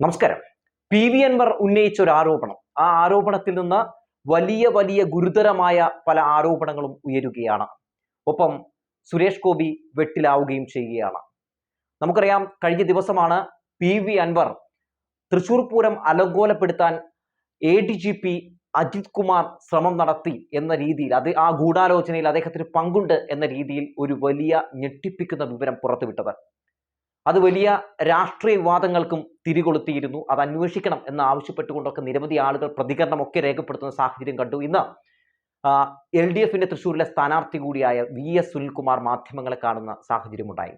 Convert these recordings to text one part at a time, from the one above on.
നമസ്കാരം. P V Anwar ഉന്നയിച്ച ഒരു ആരോപണം. ആ ആരോപണത്തിൽ നിന്ന് വലിയ വലിയ ഗുരുതരമായ പല ആരോപണങ്ങളും ഉയരുകയാണ്. ഒപ്പം സുരേഷ് ഗോപി വെട്ടിലാവുകയും ചെയ്യുകയാണ്. നമുക്കറിയാം കഴിഞ്ഞ ദിവസമാണ് P V Anwar Thrissur Pooram അലങ്കോലപ്പെടുത്താൻ A D G P Ajith Kumar ശ്രമം നടത്തി എന്ന രീതിയിൽ അത് ആ ഗൂഢാലോചനയിൽ അദ്ദേഹത്തിന് പങ്കുണ്ട് എന്ന രീതിയിൽ ഒരു വലിയ ഞെട്ടിപ്പിക്കുന്ന വിവരം പുറത്തുവിട്ടത്. അത് വലിയ രാഷ്ട്രീയ വിവാദങ്ങൾക്കും തിരികൊളുത്തിയിരുന്നു. അത് അന്വേഷിക്കണം എന്ന് ആവശ്യപ്പെട്ടുകൊണ്ടൊക്കെ നിരവധി ആളുകൾ പ്രതികരണമൊക്കെ രേഖപ്പെടുത്തുന്ന സാഹചര്യം കണ്ടു. ഇന്ന് എൽ ഡി എഫിന്റെ തൃശ്ശൂരിലെ സ്ഥാനാർത്ഥി കൂടിയായ വി എസ് സുനിൽകുമാർ മാധ്യമങ്ങളെ കാണുന്ന സാഹചര്യമുണ്ടായി.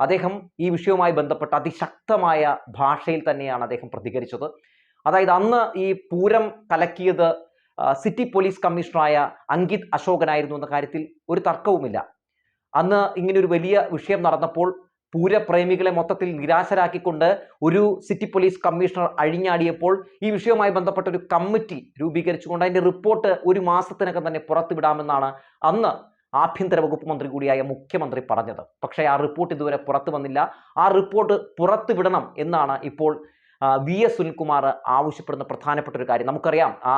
അദ്ദേഹം ഈ വിഷയവുമായി ബന്ധപ്പെട്ട അതിശക്തമായ ഭാഷയിൽ തന്നെയാണ് അദ്ദേഹം പ്രതികരിച്ചത്. അതായത് അന്ന് ഈ പൂരം കലക്കിയത് സിറ്റി പോലീസ് കമ്മീഷണറായ അങ്കിത് അശോകനായിരുന്നു എന്ന കാര്യത്തിൽ ഒരു തർക്കവുമില്ല. അന്ന് ഇങ്ങനെ ഒരു വലിയ വിഷയം നടന്നപ്പോൾ പൂരപ്രേമികളെ മൊത്തത്തിൽ നിരാശരാക്കിക്കൊണ്ട് ഒരു സിറ്റി പോലീസ് കമ്മീഷണർ അഴിഞ്ഞാടിയപ്പോൾ ഈ വിഷയവുമായി ബന്ധപ്പെട്ട ഒരു കമ്മിറ്റി രൂപീകരിച്ചുകൊണ്ട് അതിന്റെ റിപ്പോർട്ട് ഒരു മാസത്തിനകം തന്നെ പുറത്തുവിടാമെന്നാണ് അന്ന് ആഭ്യന്തര വകുപ്പ് മന്ത്രി കൂടിയായ മുഖ്യമന്ത്രി പറഞ്ഞത്. പക്ഷേ ആ റിപ്പോർട്ട് ഇതുവരെ പുറത്തു വന്നില്ല. ആ റിപ്പോർട്ട് പുറത്തുവിടണം എന്നാണ് ഇപ്പോൾ വി എസ് സുനിൽകുമാർ ആവശ്യപ്പെടുന്ന പ്രധാനപ്പെട്ട ഒരു കാര്യം. നമുക്കറിയാം ആ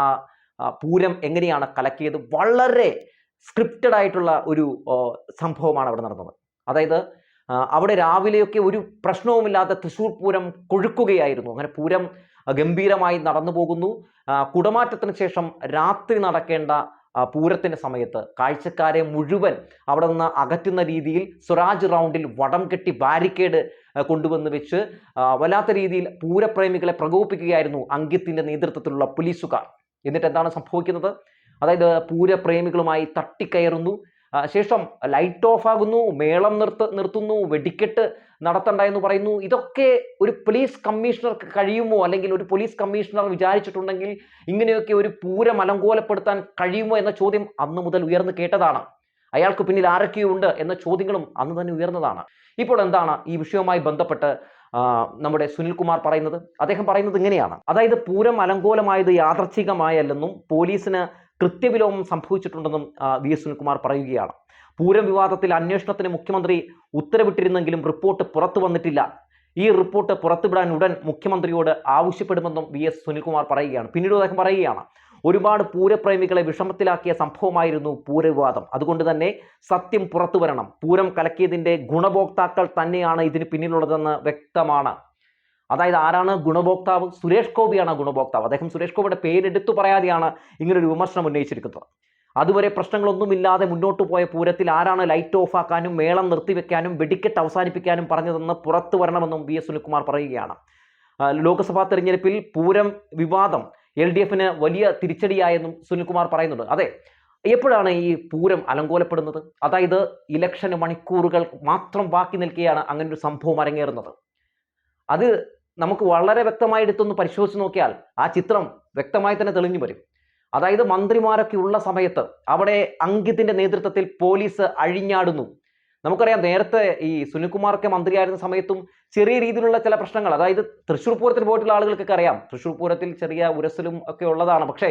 പൂരം എങ്ങനെയാണ് കലക്കിയത്? വളരെ സ്ക്രിപ്റ്റഡ് ആയിട്ടുള്ള ഒരു സംഭവമാണ് അവിടെ നടന്നത്. അതായത് അവിടെ രാവിലെയൊക്കെ ഒരു പ്രശ്നവുമില്ലാതെ തൃശ്ശൂർ പൂരം കൊഴുക്കുകയായിരുന്നു. അങ്ങനെ പൂരം ഗംഭീരമായി നടന്നു പോകുന്നു. കുടമാറ്റത്തിന് ശേഷം രാത്രി നടക്കേണ്ട പൂരത്തിന്റെ സമയത്ത് കാഴ്ചക്കാരെ മുഴുവൻ അവിടെ നിന്ന് അകറ്റുന്ന രീതിയിൽ സ്വരാജ് റൗണ്ടിൽ വടം കെട്ടി ബാരിക്കേഡ് കൊണ്ടുവന്ന് വെച്ച് വല്ലാത്ത രീതിയിൽ പൂരപ്രേമികളെ പ്രകോപിപ്പിക്കുകയായിരുന്നു അങ്കിത്തിന്റെ നേതൃത്വത്തിലുള്ള പോലീസുകാർ. എന്നിട്ട് എന്താണ് സംഭവിക്കുന്നത്? അതായത് പൂരപ്രേമികളുമായി തട്ടിക്കയറുന്നു. ശേഷം ലൈറ്റ് ഓഫ് ആകുന്നു മേളം നിർത്ത നിർത്തുന്നു വെടിക്കെട്ട് നടത്തണ്ട എന്ന് പറയുന്നു. ഇതൊക്കെ ഒരു പോലീസ് കമ്മീഷണർക്ക് കഴിയുമോ? അല്ലെങ്കിൽ ഒരു പോലീസ് കമ്മീഷണർ വിചാരിച്ചിട്ടുണ്ടെങ്കിൽ ഇങ്ങനെയൊക്കെ ഒരു പൂരം അലങ്കോലപ്പെടുത്താൻ കഴിയുമോ എന്ന ചോദ്യം അന്ന് മുതൽ ഉയർന്നു കേട്ടതാണ്. അയാൾക്ക് പിന്നിൽ ആരൊക്കെയോ ഉണ്ട് എന്ന ചോദ്യങ്ങളും അന്ന് തന്നെ ഉയർന്നതാണ്. ഇപ്പോൾ എന്താണ് ഈ വിഷയവുമായി ബന്ധപ്പെട്ട് നമ്മുടെ സുനിൽകുമാർ പറയുന്നത്? അദ്ദേഹം പറയുന്നത് ഇങ്ങനെയാണ്. അതായത് പൂരം അലങ്കോലമായത് യാദർച്ഛികമായല്ലെന്നും പോലീസിന് കൃത്യവിലോപം സംഭവിച്ചിട്ടുണ്ടെന്നും വി. എസ്. സുനിൽകുമാർ പറയുകയാണ്. പൂരം വിവാദത്തിൽ അന്വേഷണത്തിന് മുഖ്യമന്ത്രി ഉത്തരവിട്ടിരുന്നെങ്കിലും റിപ്പോർട്ട് പുറത്തു വന്നിട്ടില്ല. ഈ റിപ്പോർട്ട് പുറത്തുവിടാൻ ഉടൻ മുഖ്യമന്ത്രിയോട് ആവശ്യപ്പെടുമെന്നും വി. എസ്. സുനിൽകുമാർ പറയുകയാണ്. പിന്നീട് അദ്ദേഹം പറയുകയാണ് ഒരുപാട് പൂരപ്രേമികളെ വിഷമത്തിലാക്കിയ സംഭവമായിരുന്നു പൂരവിവാദം. അതുകൊണ്ട് തന്നെ സത്യം പുറത്തു വരണം പൂരം കലക്കിയതിന്റെ ഗുണഭോക്താക്കൾ തന്നെയാണ് ഇതിന് പിന്നിലുള്ളതെന്ന് വ്യക്തമാണ്. അതായത് ആരാണ് ഗുണഭോക്താവ്? സുരേഷ് ഗോപിയാണ് ഗുണഭോക്താവ്. അദ്ദേഹം സുരേഷ് ഗോപിയുടെ പേരെടുത്തു പറയാതെയാണ് ഇങ്ങനൊരു വിമർശനം ഉന്നയിച്ചിരിക്കുന്നത്. അതുവരെ പ്രശ്നങ്ങളൊന്നുമില്ലാതെ മുന്നോട്ട് പോയ പൂരത്തിൽ ആരാണ് ലൈറ്റ് ഓഫ് ആക്കാനും മേളം നിർത്തിവെക്കാനും വെടിക്കെട്ട് അവസാനിപ്പിക്കാനും പറഞ്ഞതെന്ന് പുറത്തു വരണമെന്നും വി എസ് സുനിൽകുമാർ പറയുകയാണ്. ലോക്സഭാ തെരഞ്ഞെടുപ്പിൽ പൂരം വിവാദം എൽ ഡി എഫിന് വലിയ തിരിച്ചടിയായെന്നും സുനിൽകുമാർ പറയുന്നുണ്ട്. അതെ എപ്പോഴാണ് ഈ പൂരം അലങ്കോലപ്പെടുന്നത്? അതായത് ഇലക്ഷന് മണിക്കൂറുകൾ മാത്രം ബാക്കി നിൽക്കുകയാണ് അങ്ങനെ ഒരു സംഭവം അരങ്ങേറുന്നത്. അത് നമുക്ക് വളരെ വ്യക്തമായി എടുത്തൊന്ന് പരിശോധിച്ച് നോക്കിയാൽ ആ ചിത്രം വ്യക്തമായി തന്നെ തെളിഞ്ഞു വരും. അതായത് മന്ത്രിമാരൊക്കെ ഉള്ള സമയത്ത് അവിടെ അങ്കിത്തിന്റെ നേതൃത്വത്തിൽ പോലീസ് അഴിഞ്ഞാടുന്നു. നമുക്കറിയാം നേരത്തെ ഈ സുനിൽകുമാറൊക്കെ മന്ത്രിയായിരുന്ന സമയത്തും ചെറിയ രീതിയിലുള്ള ചില പ്രശ്നങ്ങൾ അതായത് തൃശ്ശൂർ പൂരത്തിന് പോയിട്ടുള്ള ആളുകൾക്കൊക്കെ അറിയാം. തൃശ്ശൂർ പൂരത്തിൽ ചെറിയ ഉരസലും ഒക്കെ ഉള്ളതാണ്. പക്ഷേ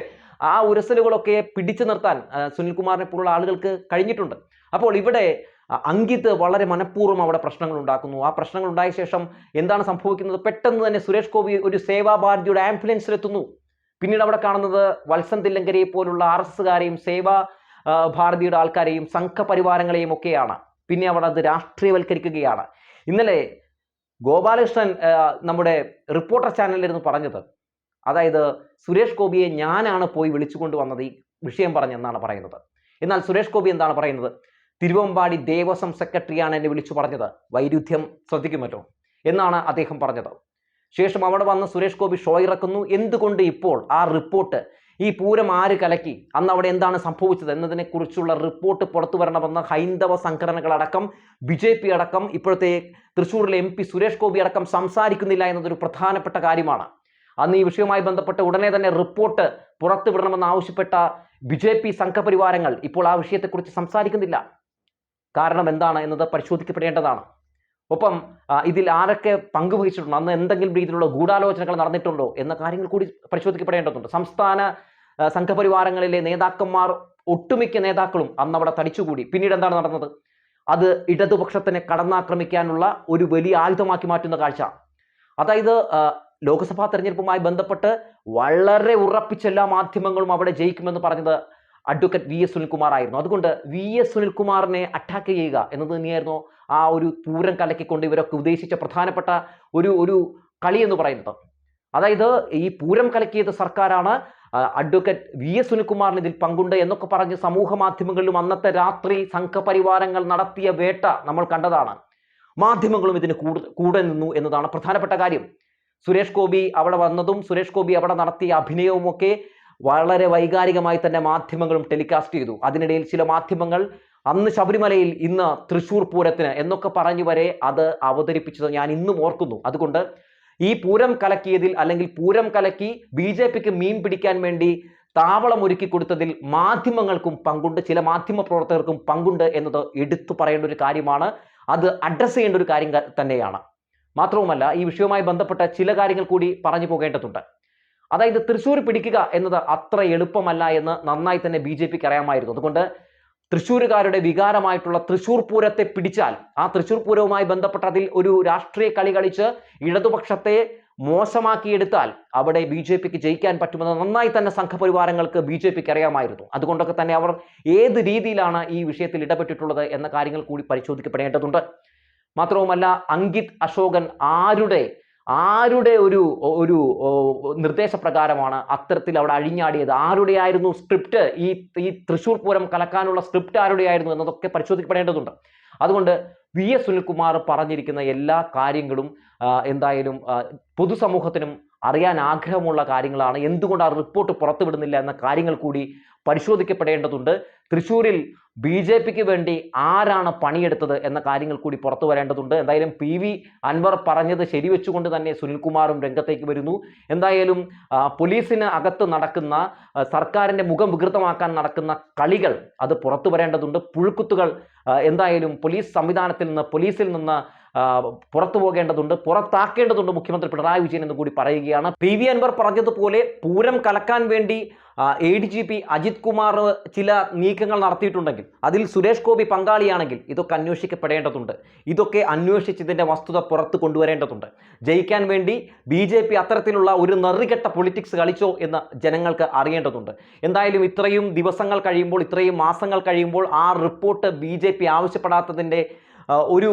ആ ഉരസലുകളൊക്കെ പിടിച്ചു നിർത്താൻ സുനിൽകുമാറിനെ പോലുള്ള ആളുകൾക്ക് കഴിഞ്ഞിട്ടുണ്ട്. അപ്പോൾ ഇവിടെ അങ്കിത്ത് അങ്കിത് വളരെ മനഃപൂർവം അവിടെ പ്രശ്നങ്ങൾ ഉണ്ടാക്കുന്നു. ആ പ്രശ്നങ്ങൾ ഉണ്ടായ ശേഷം എന്താണ് സംഭവിക്കുന്നത്? പെട്ടെന്ന് തന്നെ സുരേഷ് ഗോപി ഒരു സേവാഭാരതിയുടെ ആംബുലൻസിലെത്തുന്നു. പിന്നീട് അവിടെ കാണുന്നത് വത്സൻ തില്ലങ്കരയെ പോലുള്ള ആർ എസ് എസ്സുകാരെയും സേവാ ഭാരതിയുടെ ആൾക്കാരെയും സംഘപരിവാരങ്ങളെയും ഒക്കെയാണ്. പിന്നെ അവിടെ അത് രാഷ്ട്രീയവൽക്കരിക്കുകയാണ്. ഇന്നലെ ഗോപാലകൃഷ്ണൻ നമ്മുടെ റിപ്പോർട്ടർ ചാനലിലിരുന്ന് പറഞ്ഞത് അതായത് സുരേഷ് ഗോപിയെ ഞാനാണ് പോയി വിളിച്ചുകൊണ്ട് വന്നത് ഈ വിഷയം പറഞ്ഞെന്നാണ് പറയുന്നത്. എന്നാൽ സുരേഷ് ഗോപി എന്താണ് പറയുന്നത്? തിരുവമ്പാടി ദേവസ്വം സെക്രട്ടറിയാണ് എന്നെ വിളിച്ചു പറഞ്ഞത്. വൈരുദ്ധ്യം ശ്രദ്ധിക്കുമല്ലോ എന്നാണ് അദ്ദേഹം പറഞ്ഞത്. ശേഷം അവിടെ വന്ന് സുരേഷ് ഗോപി ഷോ ഇറക്കുന്നു. എന്തുകൊണ്ട് ഇപ്പോൾ ആ റിപ്പോർട്ട് ഈ പൂരം ആര് കലക്കി? അന്ന് അവിടെ എന്താണ് സംഭവിച്ചത് എന്നതിനെക്കുറിച്ചുള്ള റിപ്പോർട്ട് പുറത്തു വരണമെന്ന് ഹൈന്ദവ സംഘടനകളടക്കം ബി ജെ പി അടക്കം ഇപ്പോഴത്തെ തൃശ്ശൂരിലെ എം പി സുരേഷ് ഗോപി അടക്കം സംസാരിക്കുന്നില്ല എന്നതൊരു പ്രധാനപ്പെട്ട കാര്യമാണ്. അന്ന് ഈ വിഷയവുമായി ബന്ധപ്പെട്ട് ഉടനെ തന്നെ റിപ്പോർട്ട് പുറത്തുവിടണമെന്ന് ആവശ്യപ്പെട്ട ബി ജെ പി സംഘപരിവാരങ്ങൾ ഇപ്പോൾ ആ വിഷയത്തെക്കുറിച്ച് സംസാരിക്കുന്നില്ല. കാരണം എന്താണ് എന്നത് പരിശോധിക്കപ്പെടേണ്ടതാണ്. ഒപ്പം ഇതിൽ ആരൊക്കെ പങ്കുവഹിച്ചിട്ടുണ്ട്? അന്ന് എന്തെങ്കിലും രീതിയിലുള്ള ഗൂഢാലോചനകൾ നടന്നിട്ടുണ്ടോ എന്ന കാര്യങ്ങൾ കൂടി പരിശോധിക്കപ്പെടേണ്ടതുണ്ട്. സംസ്ഥാന സംഘപരിവാരങ്ങളിലെ നേതാക്കന്മാർ ഒട്ടുമിക്ക നേതാക്കളും അന്ന് അവിടെ തടിച്ചുകൂടി. പിന്നീട് എന്താണ് നടന്നത്? അത് ഇടതുപക്ഷത്തിനെ കടന്നാക്രമിക്കാനുള്ള ഒരു വലിയ ആയുധമാക്കി മാറ്റുന്ന കാഴ്ച. അതായത് ലോക്സഭാ തെരഞ്ഞെടുപ്പുമായി ബന്ധപ്പെട്ട് വളരെ ഉറപ്പിച്ച എല്ലാ മാധ്യമങ്ങളും അവിടെ ജയിക്കുമെന്ന് പറഞ്ഞത് അഡ്വക്കേറ്റ് വി എസ് സുനിൽകുമാർ ആയിരുന്നു അതുകൊണ്ട് വി എസ് സുനിൽകുമാറിനെ അറ്റാക്ക് ചെയ്യുക എന്നത് തന്നെയായിരുന്നു ആ ഒരു പൂരം കലക്കിക്കൊണ്ട് ഇവരൊക്കെ ഉദ്ദേശിച്ച പ്രധാനപ്പെട്ട ഒരു ഒരു കളി എന്ന് പറയുന്നത്. അതായത് ഈ പൂരം കലക്കിയത് സർക്കാരാണ്. അഡ്വക്കേറ്റ് വി എസ് സുനിൽകുമാറിന് ഇതിൽ പങ്കുണ്ട് എന്നൊക്കെ പറഞ്ഞ് സമൂഹ മാധ്യമങ്ങളിലും അന്നത്തെ രാത്രി സംഘപരിവാരങ്ങൾ നടത്തിയ വേട്ട നമ്മൾ കണ്ടതാണ്. മാധ്യമങ്ങളും ഇതിന് കൂടെ നിന്നു എന്നതാണ് പ്രധാനപ്പെട്ട കാര്യം. സുരേഷ് ഗോപി അവിടെ വന്നതും സുരേഷ് ഗോപി അവിടെ നടത്തിയ അഭിനയവും ഒക്കെ വളരെ വൈകാരികമായി തന്നെ മാധ്യമങ്ങളും ടെലികാസ്റ്റ് ചെയ്തു. അതിനിടയിൽ ചില മാധ്യമങ്ങൾ അന്ന് ശബരിമലയിൽ ഇന്ന് തൃശൂർ പൂരത്തിന് എന്നൊക്കെ പറഞ്ഞു വരെ അത് അവതരിപ്പിച്ചത് ഞാൻ ഇന്നും ഓർക്കുന്നു. അതുകൊണ്ട് ഈ പൂരം കലക്കിയതിൽ അല്ലെങ്കിൽ പൂരം കലക്കി ബി ജെ പിക്ക് മീൻ പിടിക്കാൻ വേണ്ടി താവളം ഒരുക്കി കൊടുത്തതിൽ മാധ്യമങ്ങൾക്കും പങ്കുണ്ട്. ചില മാധ്യമ പ്രവർത്തകർക്കും പങ്കുണ്ട് എന്നത് എടുത്തു പറയേണ്ട ഒരു കാര്യമാണ്. അത് അഡ്രസ്സ് ചെയ്യേണ്ട ഒരു കാര്യം തന്നെയാണ്. മാത്രവുമല്ല ഈ വിഷയവുമായി ബന്ധപ്പെട്ട ചില കാര്യങ്ങൾ കൂടി പറഞ്ഞു പോകേണ്ടതുണ്ട്. അതായത് തൃശ്ശൂർ പിടിക്കുക എന്നത് അത്ര എളുപ്പമല്ല എന്ന് നന്നായി തന്നെ ബി ജെ പിക്ക് അറിയാമായിരുന്നു. അതുകൊണ്ട് തൃശ്ശൂരുകാരുടെ വികാരമായിട്ടുള്ള തൃശ്ശൂർ പൂരത്തെ പിടിച്ചാൽ ആ തൃശ്ശൂർ പൂരവുമായി ബന്ധപ്പെട്ട അതിൽ ഒരു രാഷ്ട്രീയ കളി കളിച്ച് ഇടതുപക്ഷത്തെ മോശമാക്കിയെടുത്താൽ അവിടെ ബി ജെ പിക്ക് ജയിക്കാൻ പറ്റുമെന്ന് നന്നായി തന്നെ സംഘപരിവാരങ്ങൾക്ക് ബി ജെ പിക്ക് അറിയാമായിരുന്നു. അതുകൊണ്ടൊക്കെ തന്നെ അവർ ഏത് രീതിയിലാണ് ഈ വിഷയത്തിൽ ഇടപെട്ടിട്ടുള്ളത് എന്ന കാര്യങ്ങൾ കൂടി പരിശോധിക്കപ്പെടേണ്ടതുണ്ട്. മാത്രവുമല്ല അങ്കിത് അശോകൻ ആരുടെ ആരുടെ ഒരു ഒരു നിർദ്ദേശപ്രകാരമാണ് അത്തരത്തിൽ അവിടെ അഴിഞ്ഞാടിയത്? ആരുടെയായിരുന്നു സ്ക്രിപ്റ്റ്? ഈ ഈ തൃശൂർ പൂരം കലക്കാനുള്ള സ്ക്രിപ്റ്റ് ആരുടെയായിരുന്നു എന്നതൊക്കെ പരിശോധിക്കപ്പെടേണ്ടതുണ്ട്. അതുകൊണ്ട് വി എസ് സുനിൽകുമാർ പറഞ്ഞിരിക്കുന്ന എല്ലാ കാര്യങ്ങളും എന്തായാലും പൊതുസമൂഹത്തിനും അറിയാൻ ആഗ്രഹമുള്ള കാര്യങ്ങളാണ്. എന്തുകൊണ്ട് ആ റിപ്പോർട്ട് പുറത്തുവിടുന്നില്ല എന്ന കാര്യങ്ങൾ കൂടി പരിശോധിക്കപ്പെടേണ്ടതുണ്ട്. തൃശ്ശൂരിൽ ബി ജെ പിക്ക് വേണ്ടി ആരാണ് പണിയെടുത്തത് എന്ന കാര്യങ്ങൾ കൂടി പുറത്തു വരേണ്ടതുണ്ട്. എന്തായാലും പി വി അൻവർ പറഞ്ഞത് ശരിവെച്ചുകൊണ്ട് തന്നെ സുനിൽകുമാറും രംഗത്തേക്ക് വരുന്നു. എന്തായാലും പോലീസിന് അകത്ത് നടക്കുന്ന സർക്കാരിന്റെ മുഖം വികൃതമാക്കാൻ നടക്കുന്ന കളികൾ അത് പുറത്തു വരേണ്ടതുണ്ട്. പുഴുക്കുത്തുകൾ എന്തായാലും പോലീസ് സംവിധാനത്തിൽ നിന്ന് പോലീസിൽ നിന്ന് പുറത്തു പോകേണ്ടതുണ്ട്. പുറത്താക്കേണ്ടതുണ്ട് മുഖ്യമന്ത്രി പിണറായി വിജയൻ എന്ന് കൂടി പറയുകയാണ്. പി വി അൻവർ പറഞ്ഞതുപോലെ പൂരം കലക്കാൻ വേണ്ടി A D G P Ajith Kumar ചില നീക്കങ്ങൾ നടത്തിയിട്ടുണ്ടെങ്കിൽ അതിൽ സുരേഷ് ഗോപി പങ്കാളിയാണെങ്കിൽ ഇതൊക്കെ അന്വേഷിക്കപ്പെടേണ്ടതുണ്ട്. ഇതൊക്കെ അന്വേഷിച്ചതിന്റെ വസ്തുത പുറത്ത് കൊണ്ടുവരേണ്ടതുണ്ട്. ജയിക്കാൻ വേണ്ടി ബി ജെ പി അത്തരത്തിലുള്ള ഒരു നെറികെട്ട പൊളിറ്റിക്സ് കളിച്ചോ എന്ന് ജനങ്ങൾക്ക് അറിയേണ്ടതുണ്ട്. എന്തായാലും ഇത്രയും ദിവസങ്ങൾ കഴിയുമ്പോൾ ഇത്രയും മാസങ്ങൾ കഴിയുമ്പോൾ ആ റിപ്പോർട്ട് ബി ജെ പി ആവശ്യപ്പെടാത്തതിന്റെ ഒരു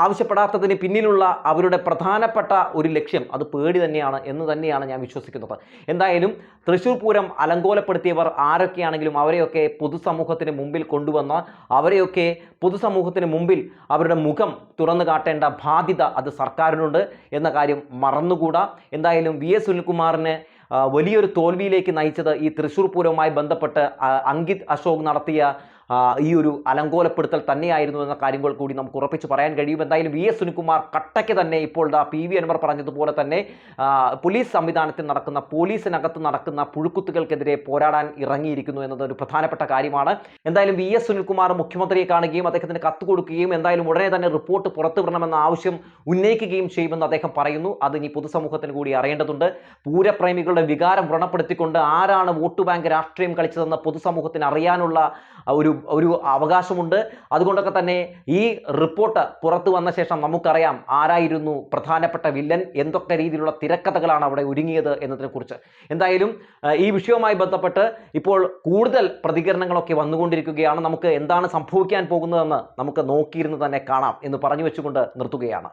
ആവശ്യപ്പെടാത്തതിന് പിന്നിലുള്ള അവരുടെ പ്രധാനപ്പെട്ട ഒരു ലക്ഷ്യം അത് പേടി തന്നെയാണ് എന്ന് തന്നെയാണ് ഞാൻ വിശ്വസിക്കുന്നത്. എന്തായാലും തൃശ്ശൂർ പൂരം അലങ്കോലപ്പെടുത്തിയവർ ആരൊക്കെയാണെങ്കിലും അവരെയൊക്കെ പൊതുസമൂഹത്തിന് മുമ്പിൽ കൊണ്ടുവന്ന് അവരെയൊക്കെ പൊതുസമൂഹത്തിന് മുമ്പിൽ അവരുടെ മുഖം തുറന്നു കാട്ടേണ്ട ബാധ്യത അത് സർക്കാരിനുണ്ട് എന്ന കാര്യം മറന്നുകൂടാ. എന്തായാലും വി എസ് സുനിൽകുമാറിന് വലിയൊരു തോൽവിയിലേക്ക് നയിച്ചത് ഈ തൃശ്ശൂർ പൂരവുമായി ബന്ധപ്പെട്ട് അങ്കിത് അശോക് നടത്തിയ ഈ ഒരു അലങ്കോലപ്പെടുത്തൽ തന്നെയായിരുന്നു എന്ന കാര്യങ്ങൾ കൂടി നമുക്ക് ഉറപ്പിച്ച് പറയാൻ കഴിയും. എന്തായാലും വി എസ് സുനിൽകുമാർ കട്ടയ്ക്ക് തന്നെ ഇപ്പോൾ പി വി അൻവർ പറഞ്ഞതുപോലെ തന്നെ പോലീസ് സംവിധാനത്തിൽ നടക്കുന്ന പോലീസിനകത്ത് നടക്കുന്ന പുഴുക്കുത്തുകൾക്കെതിരെ പോരാടാൻ ഇറങ്ങിയിരിക്കുന്നു എന്നത് ഒരു പ്രധാനപ്പെട്ട കാര്യമാണ്. എന്തായാലും വി എസ് സുനിൽകുമാർ മുഖ്യമന്ത്രിയെ കാണുകയും അദ്ദേഹത്തിന് കത്ത് കൊടുക്കുകയും എന്തായാലും ഉടനെ തന്നെ റിപ്പോർട്ട് പുറത്തുവിടണമെന്ന ആവശ്യം ഉന്നയിക്കുകയും ചെയ്യുമെന്ന് അദ്ദേഹം പറയുന്നു. അത് ഇനി പൊതുസമൂഹത്തിന് കൂടി അറിയേണ്ടതുണ്ട്. പൂരപ്രേമികളുടെ വികാരം വ്രണപ്പെടുത്തിക്കൊണ്ട് ആരാണ് വോട്ട് ബാങ്ക് രാഷ്ട്രീയം കളിച്ചതെന്ന് പൊതുസമൂഹത്തിന് അറിയാനുള്ള ഒരു ഒരു അവകാശമുണ്ട്. അതുകൊണ്ടൊക്കെ തന്നെ ഈ റിപ്പോർട്ട് പുറത്തു വന്ന ശേഷം നമുക്കറിയാം ആരായിരുന്നു പ്രധാനപ്പെട്ട വില്ലൻ എന്തൊക്കെ രീതിയിലുള്ള തിരക്കഥകളാണ് അവിടെ ഒരുങ്ങിയത് എന്നതിനെക്കുറിച്ച്. എന്തായാലും ഈ വിഷയവുമായി ബന്ധപ്പെട്ട് ഇപ്പോൾ കൂടുതൽ പ്രതികരണങ്ങളൊക്കെ വന്നുകൊണ്ടിരിക്കുകയാണ്. നമുക്ക് എന്താണ് സംഭവിക്കാൻ പോകുന്നതെന്ന് നമുക്ക് നോക്കിയിരുന്ന് തന്നെ കാണാം എന്ന് പറഞ്ഞു വെച്ചുകൊണ്ട് നിർത്തുകയാണ്.